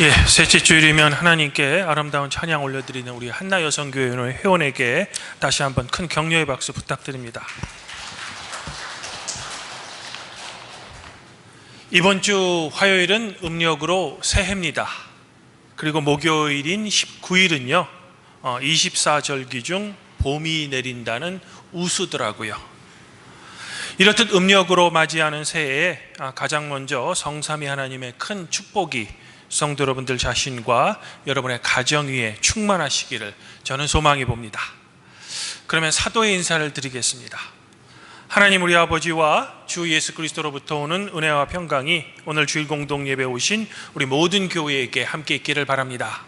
예, 셋째 주일이면 하나님께 아름다운 찬양 올려드리는 우리 한나 여성교회 회원에게 다시 한번 큰 격려의 박수 부탁드립니다. 이번 주 화요일은 음력으로 새해입니다. 그리고 목요일인 19일은요, 24절기 중 봄이 내린다는 우수더라고요. 이렇듯 음력으로 맞이하는 새해에 아, 가장 먼저 성삼위 하나님의 큰 축복이 성도 여러분들 자신과 여러분의 가정 위에 충만하시기를 저는 소망해 봅니다. 그러면 사도의 인사를 드리겠습니다. 하나님 우리 아버지와 주 예수 그리스도로부터 오는 은혜와 평강이 오늘 주일 공동 예배 오신 우리 모든 교회에게 함께 있기를 바랍니다.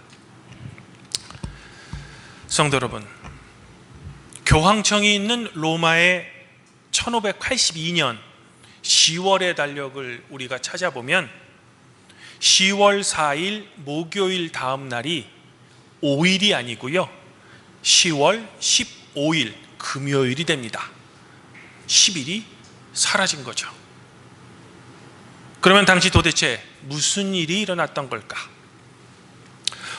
성도 여러분, 교황청이 있는 로마의 1582년 10월의 달력을 우리가 찾아보면 10월 4일 목요일 다음 날이 5일이 아니고요. 10월 15일 금요일이 됩니다. 10일이 사라진 거죠. 그러면 당시 도대체 무슨 일이 일어났던 걸까?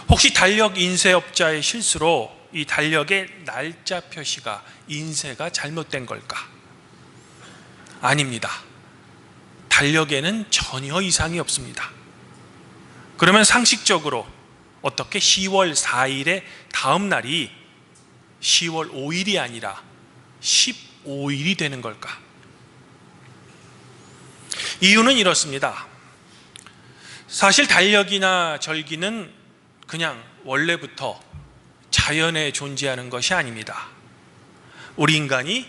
혹시 달력 인쇄업자의 실수로 이 달력의 날짜 표시가 인쇄가 잘못된 걸까? 아닙니다. 달력에는 전혀 이상이 없습니다. 그러면 상식적으로 어떻게 10월 4일의 다음 날이 10월 5일이 아니라 15일이 되는 걸까? 이유는 이렇습니다. 사실 달력이나 절기는 그냥 원래부터 자연에 존재하는 것이 아닙니다. 우리 인간이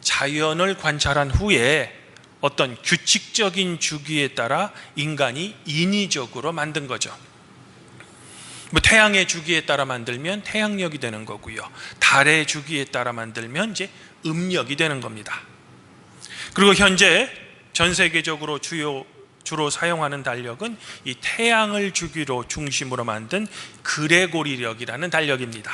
자연을 관찰한 후에 어떤 규칙적인 주기에 따라 인간이 인위적으로 만든 거죠. 뭐 태양의 주기에 따라 만들면 태양력이 되는 거고요. 달의 주기에 따라 만들면 이제 음력이 되는 겁니다. 그리고 현재 전 세계적으로 주요 주로 사용하는 달력은 이 태양을 주기로 중심으로 만든 그레고리력이라는 달력입니다.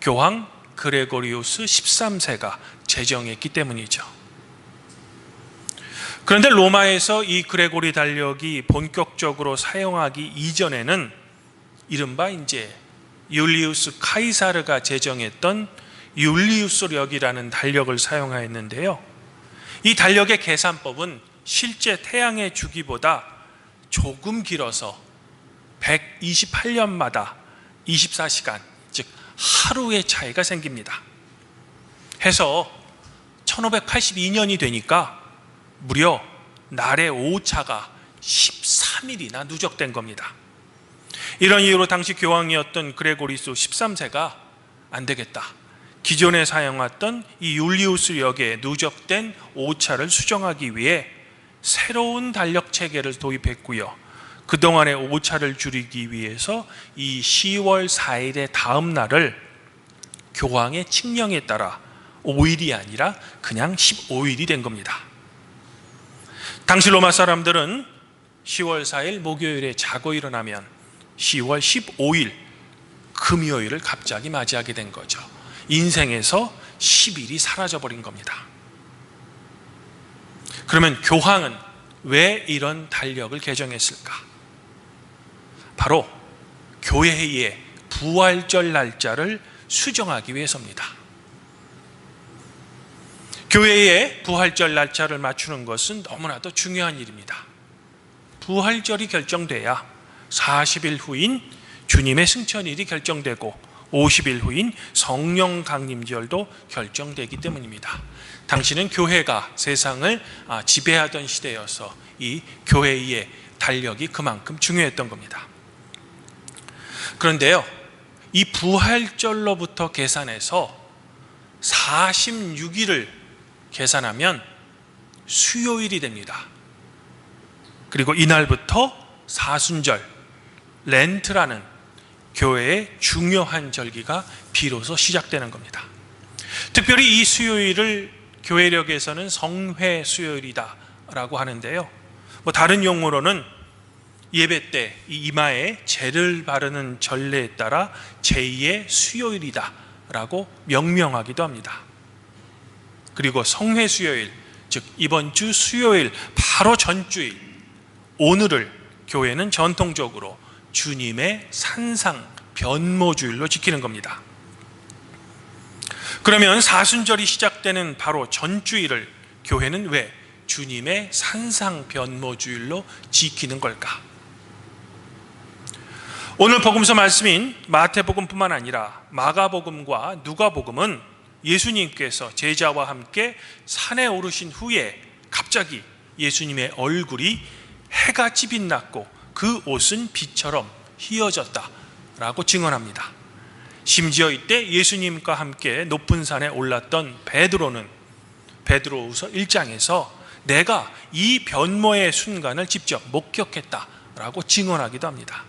교황 그레고리우스 13세가 제정했기 때문이죠. 그런데 로마에서 이 그레고리 달력이 본격적으로 사용하기 이전에는 이른바 이제 율리우스 카이사르가 제정했던 율리우스력이라는 달력을 사용하였는데요. 이 달력의 계산법은 실제 태양의 주기보다 조금 길어서 128년마다 24시간, 즉 하루의 차이가 생깁니다. 해서 1582년이 되니까 무려 날의 오차가 13일이나 누적된 겁니다. 이런 이유로 당시 교황이었던 그레고리스 13세가 안 되겠다. 기존에 사용했던 이 율리우스 역에 누적된 오차를 수정하기 위해 새로운 달력 체계를 도입했고요. 그동안의 오차를 줄이기 위해서 이 10월 4일의 다음 날을 교황의 칙령에 따라 5일이 아니라 그냥 15일이 된 겁니다. 당시 로마 사람들은 10월 4일 목요일에 자고 일어나면 10월 15일 금요일을 갑자기 맞이하게 된 거죠. 인생에서 10일이 사라져 버린 겁니다. 그러면 교황은 왜 이런 달력을 개정했을까? 바로 교회의 부활절 날짜를 수정하기 위해서입니다. 교회의 부활절 날짜를 맞추는 것은 너무나도 중요한 일입니다. 부활절이 결정돼야 40일 후인 주님의 승천일이 결정되고 50일 후인 성령 강림절도 결정되기 때문입니다. 당신은 교회가 세상을 아, 지배하던 시대여서 이 교회의 달력이 그만큼 중요했던 겁니다. 그런데요, 이 부활절로부터 계산해서 46일을 계산하면 수요일이 됩니다. 그리고 이날부터 사순절, 렌트라는 교회의 중요한 절기가 비로소 시작되는 겁니다. 특별히 이 수요일을 교회력에서는 성회 수요일이다라고 하는데요. 뭐 다른 용어로는 예배 때 이마에 재를 바르는 전례에 따라 제2의 수요일이다라고 명명하기도 합니다. 그리고 성회 수요일, 즉 이번 주 수요일 바로 전주일 오늘을 교회는 전통적으로 주님의 산상 변모주일로 지키는 겁니다. 그러면 사순절이 시작되는 바로 전주일을 교회는 왜 주님의 산상 변모주일로 지키는 걸까? 오늘 복음서 말씀인 마태복음뿐만 아니라 마가복음과 누가복음은 예수님께서 제자와 함께 산에 오르신 후에 갑자기 예수님의 얼굴이 해같이 빛났고 그 옷은 빛처럼 휘어졌다 라고 증언합니다. 심지어 이때 예수님과 함께 높은 산에 올랐던 베드로는 베드로후서 1장에서 내가 이 변모의 순간을 직접 목격했다 라고 증언하기도 합니다.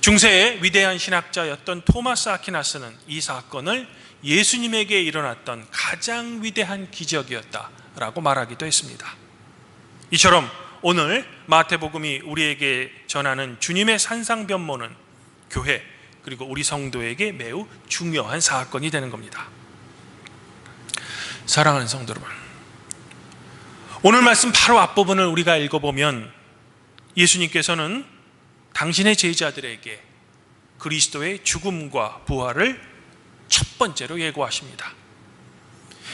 중세의 위대한 신학자였던 토마스 아키나스는 이 사건을 예수님에게 일어났던 가장 위대한 기적이었다라고 말하기도 했습니다. 이처럼 오늘 마태복음이 우리에게 전하는 주님의 산상변모는 교회 그리고 우리 성도에게 매우 중요한 사건이 되는 겁니다. 사랑하는 성도 여러분, 오늘 말씀 바로 앞부분을 우리가 읽어보면 예수님께서는 당신의 제자들에게 그리스도의 죽음과 부활을 첫 번째로 예고하십니다.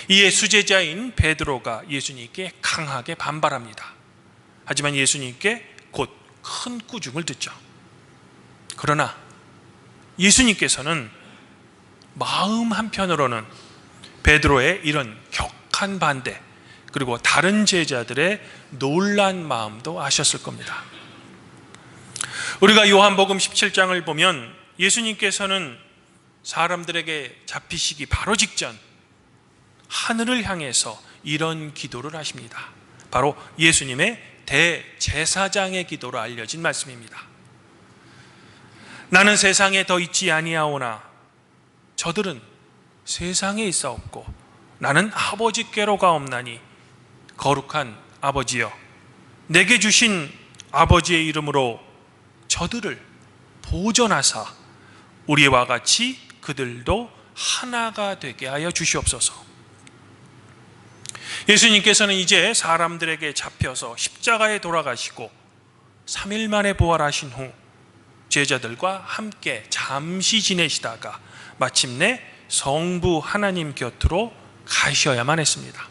이에 수제자인 베드로가 예수님께 강하게 반발합니다. 하지만 예수님께 곧 큰 꾸중을 듣죠. 그러나 예수님께서는 마음 한편으로는 베드로의 이런 격한 반대 그리고 다른 제자들의 놀란 마음도 아셨을 겁니다. 우리가 요한복음 17장을 보면 예수님께서는 사람들에게 잡히시기 바로 직전 하늘을 향해서 이런 기도를 하십니다. 바로 예수님의 대제사장의 기도로 알려진 말씀입니다. 나는 세상에 더 있지 아니하오나 저들은 세상에 있사옵고 나는 아버지께로 가옵나니 거룩한 아버지여 내게 주신 아버지의 이름으로 저들을 보존하사 우리와 같이 그들도 하나가 되게 하여 주시옵소서. 예수님께서는 이제 사람들에게 잡혀서 십자가에 돌아가시고 3일 만에 부활하신 후 제자들과 함께 잠시 지내시다가 마침내 성부 하나님 곁으로 가셔야만 했습니다.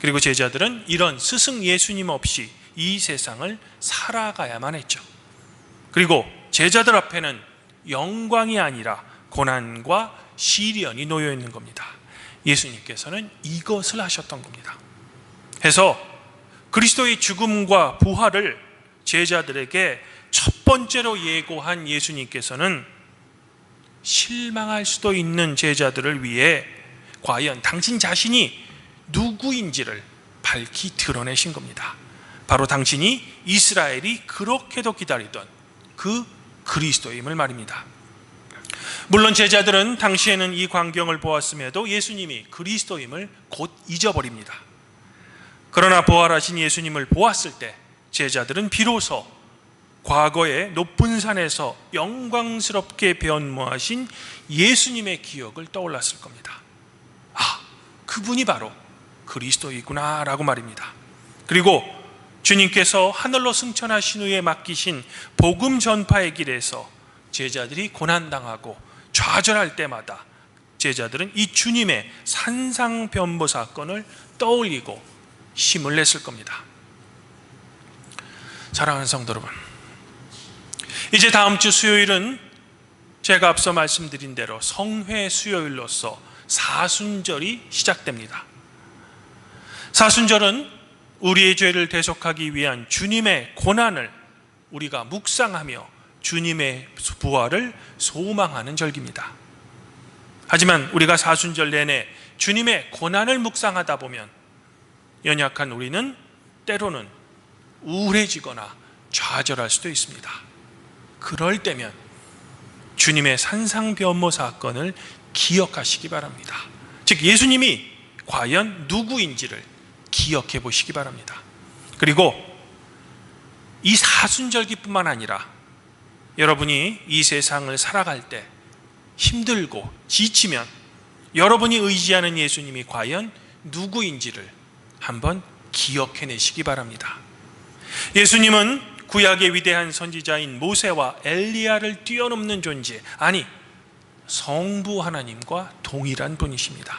그리고 제자들은 이런 스승 예수님 없이 이 세상을 살아가야만 했죠. 그리고 제자들 앞에는 영광이 아니라 고난과 시련이 놓여 있는 겁니다. 예수님께서는 이것을 하셨던 겁니다. 해서 그리스도의 죽음과 부활을 제자들에게 첫 번째로 예고한 예수님께서는 실망할 수도 있는 제자들을 위해 과연 당신 자신이 누구인지를 밝히 드러내신 겁니다. 바로 당신이 이스라엘이 그렇게도 기다리던 그 그리스도임을 말입니다. 물론 제자들은 당시에는 이 광경을 보았음에도 예수님이 그리스도임을 곧 잊어버립니다. 그러나 부활하신 예수님을 보았을 때 제자들은 비로소 과거의 높은 산에서 영광스럽게 변모하신 예수님의 기억을 떠올랐을 겁니다. 아, 그분이 바로 그리스도이구나라고 말입니다. 그리고 주님께서 하늘로 승천하신 후에 맡기신 복음 전파의 길에서 제자들이 고난당하고 좌절할 때마다 제자들은 이 주님의 산상변모 사건을 떠올리고 힘을 냈을 겁니다. 사랑하는 성도 여러분, 이제 다음 주 수요일은 제가 앞서 말씀드린 대로 성회 수요일로서 사순절이 시작됩니다. 사순절은 우리의 죄를 대속하기 위한 주님의 고난을 우리가 묵상하며 주님의 부활을 소망하는 절기입니다. 하지만 우리가 사순절 내내 주님의 고난을 묵상하다 보면 연약한 우리는 때로는 우울해지거나 좌절할 수도 있습니다. 그럴 때면 주님의 산상변모 사건을 기억하시기 바랍니다. 즉 예수님이 과연 누구인지를 기억해 보시기 바랍니다. 그리고 이 사순절기뿐만 아니라 여러분이 이 세상을 살아갈 때 힘들고 지치면 여러분이 의지하는 예수님이 과연 누구인지를 한번 기억해 내시기 바랍니다. 예수님은 구약의 위대한 선지자인 모세와 엘리야를 뛰어넘는 존재 아니 성부 하나님과 동일한 분이십니다.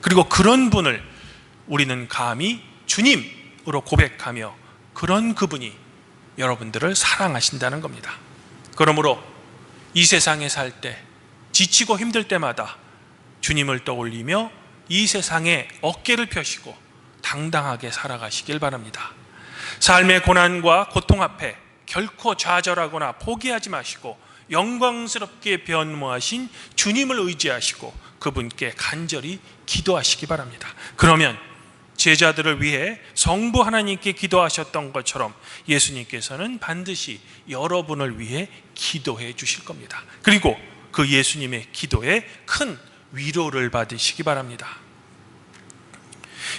그리고 그런 분을 우리는 감히 주님으로 고백하며 그런 그분이 여러분들을 사랑하신다는 겁니다. 그러므로 이 세상에 살 때 지치고 힘들 때마다 주님을 떠올리며 이 세상에 어깨를 펴시고 당당하게 살아가시길 바랍니다. 삶의 고난과 고통 앞에 결코 좌절하거나 포기하지 마시고 영광스럽게 변모하신 주님을 의지하시고 그분께 간절히 기도하시기 바랍니다. 그러면 제자들을 위해 성부 하나님께 기도하셨던 것처럼 예수님께서는 반드시 여러분을 위해 기도해 주실 겁니다. 그리고 그 예수님의 기도에 큰 위로를 받으시기 바랍니다.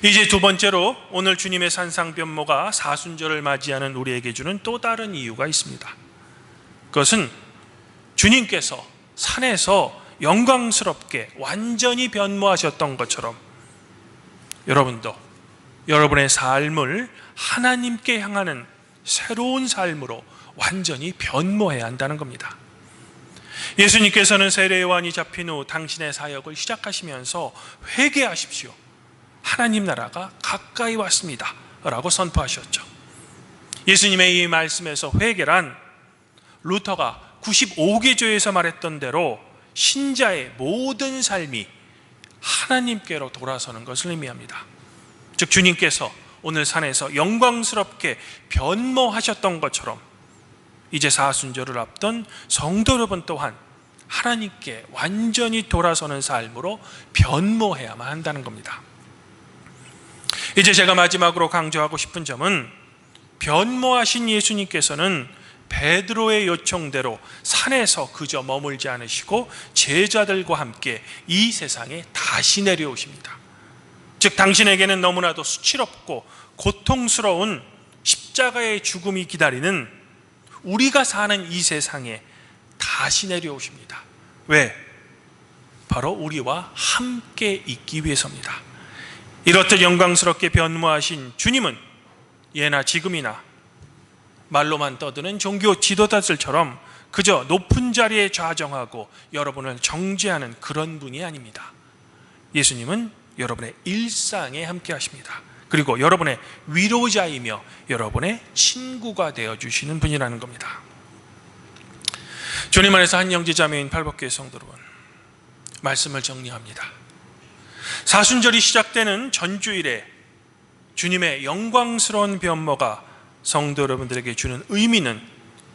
이제 두 번째로 오늘 주님의 산상변모가 사순절을 맞이하는 우리에게 주는 또 다른 이유가 있습니다. 그것은 주님께서 산에서 영광스럽게 완전히 변모하셨던 것처럼 여러분도 여러분의 삶을 하나님께 향하는 새로운 삶으로 완전히 변모해야 한다는 겁니다. 예수님께서는 세례 요한이 잡힌 후 당신의 사역을 시작하시면서 회개하십시오. 하나님 나라가 가까이 왔습니다. 라고 선포하셨죠. 예수님의 이 말씀에서 회개란 루터가 95개조에서 말했던 대로 신자의 모든 삶이 하나님께로 돌아서는 것을 의미합니다. 즉 주님께서 오늘 산에서 영광스럽게 변모하셨던 것처럼 이제 사순절을 앞둔 성도 여러분 또한 하나님께 완전히 돌아서는 삶으로 변모해야만 한다는 겁니다. 이제 제가 마지막으로 강조하고 싶은 점은 변모하신 예수님께서는 베드로의 요청대로 산에서 그저 머물지 않으시고 제자들과 함께 이 세상에 다시 내려오십니다. 즉 당신에게는 너무나도 수치롭고 고통스러운 십자가의 죽음이 기다리는 우리가 사는 이 세상에 다시 내려오십니다. 왜? 바로 우리와 함께 있기 위해서입니다. 이렇듯 영광스럽게 변모하신 주님은 예나 지금이나 말로만 떠드는 종교 지도자들처럼 그저 높은 자리에 좌정하고 여러분을 정죄하는 그런 분이 아닙니다. 예수님은 여러분의 일상에 함께 하십니다. 그리고 여러분의 위로자이며 여러분의 친구가 되어 주시는 분이라는 겁니다. 주님 안에서 한 영지 자매인 팔복교회 성도 여러분, 말씀을 정리합니다. 사순절이 시작되는 전주일에 주님의 영광스러운 변모가 성도 여러분들에게 주는 의미는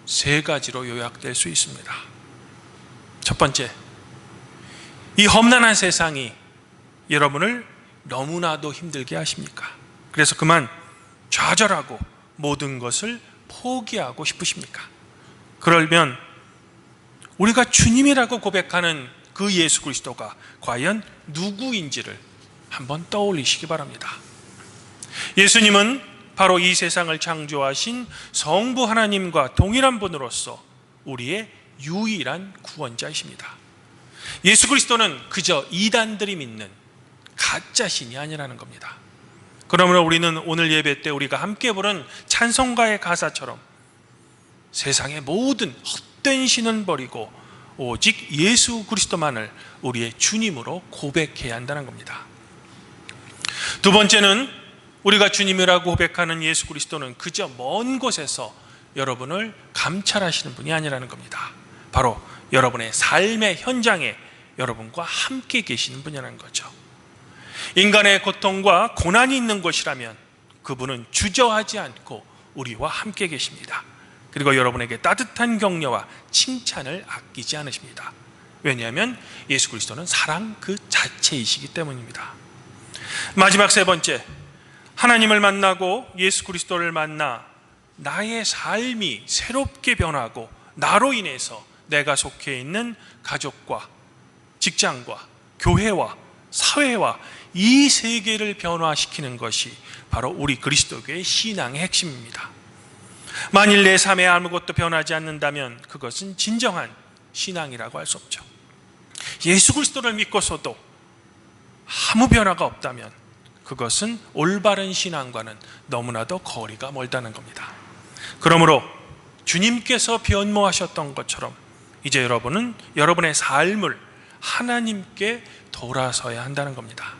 세 가지로 요약될 수 있습니다. 첫 번째, 이 험난한 세상이 여러분을 너무나도 힘들게 하십니까? 그래서 그만 좌절하고 모든 것을 포기하고 싶으십니까? 그러면 우리가 주님이라고 고백하는 그 예수 그리스도가 과연 누구인지를 한번 떠올리시기 바랍니다. 예수님은 바로 이 세상을 창조하신 성부 하나님과 동일한 분으로서 우리의 유일한 구원자이십니다. 예수 그리스도는 그저 이단들이 믿는 가짜 신이 아니라는 겁니다. 그러므로 우리는 오늘 예배 때 우리가 함께 부른 찬송가의 가사처럼 세상의 모든 헛된 신은 버리고 오직 예수 그리스도만을 우리의 주님으로 고백해야 한다는 겁니다. 두 번째는 우리가 주님이라고 고백하는 예수 그리스도는 그저 먼 곳에서 여러분을 감찰하시는 분이 아니라는 겁니다. 바로 여러분의 삶의 현장에 여러분과 함께 계시는 분이라는 거죠. 인간의 고통과 고난이 있는 곳이라면 그분은 주저하지 않고 우리와 함께 계십니다. 그리고 여러분에게 따뜻한 격려와 칭찬을 아끼지 않으십니다. 왜냐하면 예수 그리스도는 사랑 그 자체이시기 때문입니다. 마지막 세 번째, 하나님을 만나고 예수 그리스도를 만나 나의 삶이 새롭게 변하고 나로 인해서 내가 속해 있는 가족과 직장과 교회와 사회와 이 세계를 변화시키는 것이 바로 우리 그리스도교의 신앙의 핵심입니다. 만일 내 삶에 아무것도 변하지 않는다면 그것은 진정한 신앙이라고 할 수 없죠. 예수 그리스도를 믿고서도 아무 변화가 없다면 그것은 올바른 신앙과는 너무나도 거리가 멀다는 겁니다. 그러므로 주님께서 변모하셨던 것처럼 이제 여러분은 여러분의 삶을 하나님께 돌아서야 한다는 겁니다.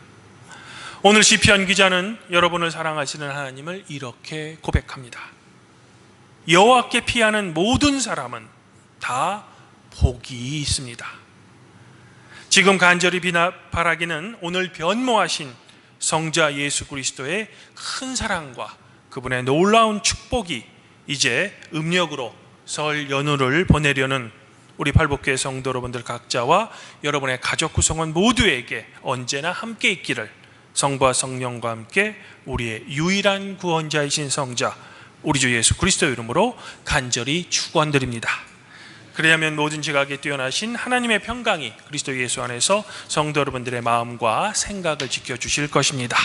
오늘 시편 기자는 여러분을 사랑하시는 하나님을 이렇게 고백합니다. 여호와께 피하는 모든 사람은 다 복이 있습니다. 지금 간절히 비나 바라기는 오늘 변모하신 성자 예수 그리스도의 큰 사랑과 그분의 놀라운 축복이 이제 음력으로 설 연휴를 보내려는 우리 팔복교회 성도 여러분들 각자와 여러분의 가족 구성원 모두에게 언제나 함께 있기를 성부와 성령과 함께 우리의 유일한 구원자이신 성자 우리 주 예수 그리스도 이름으로 간절히 축원드립니다. 그래야면 모든 지각에 뛰어나신 하나님의 평강이 그리스도 예수 안에서 성도 여러분들의 마음과 생각을 지켜 주실 것입니다.